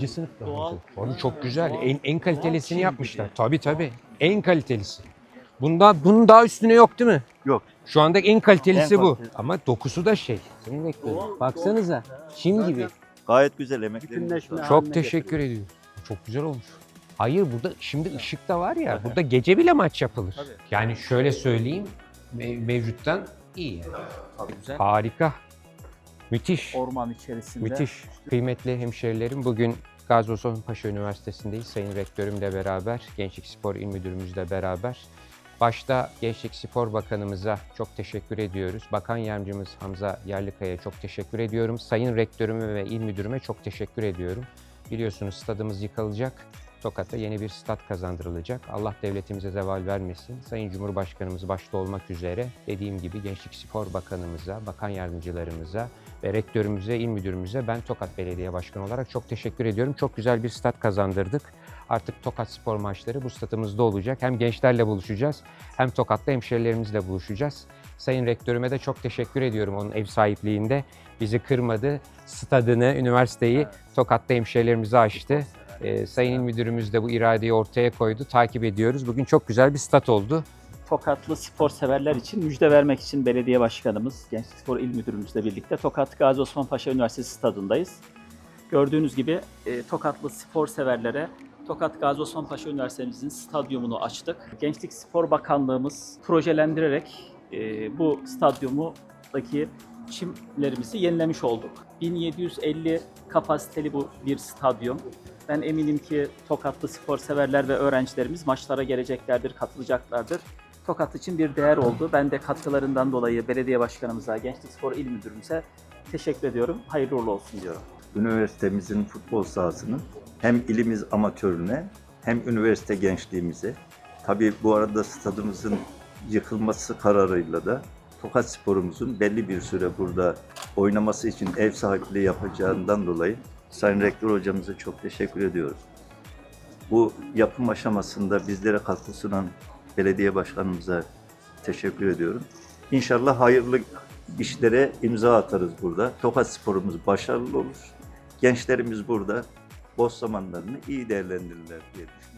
İkinci sınıf daha Doğal. Onu çok güzel. Doğal. En, en kalitelisini Doğal yapmışlar. Tabii tabii. En kalitelisi. Bunda bunun daha üstüne yok değil mi? Yok. Şu anda en kalitelisi En bu. kaliteli. Ama dokusu da şey. Senin bekliyorum. Doğal, Baksanıza. Çim gibi. Gayet güzel emekleriniz Bütünleşme. var. Çok haline teşekkür ediyorum. Çok güzel olmuş. Hayır burada şimdi ışık da var ya. Burada gece bile maç yapılır. Tabii. Yani şöyle söyleyeyim. mev- Mevcuttan iyi. yani. Güzel. Harika. Müthiş. Orman içerisinde. Müthiş. Kıymetli hemşerilerim bugün Gazi Osman Paşa Üniversitesi'ndeyiz. Sayın Rektörümle beraber, Gençlik Spor İl Müdürümüzle beraber. Başta Gençlik Spor Bakanımıza çok teşekkür ediyoruz. Bakan Yardımcımız Hamza Yerlikaya'ya çok teşekkür ediyorum. Sayın Rektörüme ve İl Müdürüme çok teşekkür ediyorum. Biliyorsunuz stadımız yıkılacak. Tokat'a yeni bir stat kazandırılacak. Allah devletimize zeval vermesin. Sayın Cumhurbaşkanımız başta olmak üzere dediğim gibi Gençlik Spor Bakanımıza, bakan yardımcılarımıza ve rektörümüze, il müdürümüze ben Tokat Belediye Başkanı olarak çok teşekkür ediyorum. Çok güzel bir stat kazandırdık. Artık Tokat spor maçları bu statımızda olacak. Hem gençlerle buluşacağız hem Tokat'ta hemşerilerimizle buluşacağız. Sayın rektörüme de çok teşekkür ediyorum onun ev sahipliğinde. Bizi kırmadı. Stadını, üniversiteyi Tokat'ta hemşerilerimize açtı. Ee, Sayın Müdürümüz de bu iradeyi ortaya koydu. Takip ediyoruz. Bugün çok güzel bir stat oldu. Tokatlı spor severler için müjde vermek için belediye başkanımız, Gençlik Spor İl Müdürümüzle birlikte Tokat Gazi Osman Paşa Üniversitesi stadındayız. Gördüğünüz gibi e, Tokatlı spor severlere Tokat Gazi Osman Paşa Üniversitemizin stadyumunu açtık. Gençlik Spor Bakanlığımız projelendirerek e, bu stadyumudaki çimlerimizi yenilemiş olduk. 1750 kapasiteli bu bir stadyum. Ben eminim ki Tokatlı spor severler ve öğrencilerimiz maçlara geleceklerdir, katılacaklardır. Tokat için bir değer oldu. Ben de katkılarından dolayı belediye başkanımıza, Gençlik Spor İl Müdürümüze teşekkür ediyorum. Hayırlı uğurlu olsun diyorum. Üniversitemizin futbol sahasının hem ilimiz amatörüne hem üniversite gençliğimize tabii bu arada stadımızın yıkılması kararıyla da Tokat sporumuzun belli bir süre burada oynaması için ev sahipliği yapacağından dolayı Sayın Rektör hocamıza çok teşekkür ediyoruz. Bu yapım aşamasında bizlere katkı sunan belediye başkanımıza teşekkür ediyorum. İnşallah hayırlı işlere imza atarız burada. Tokat sporumuz başarılı olur. Gençlerimiz burada boş zamanlarını iyi değerlendirirler diye düşünüyorum.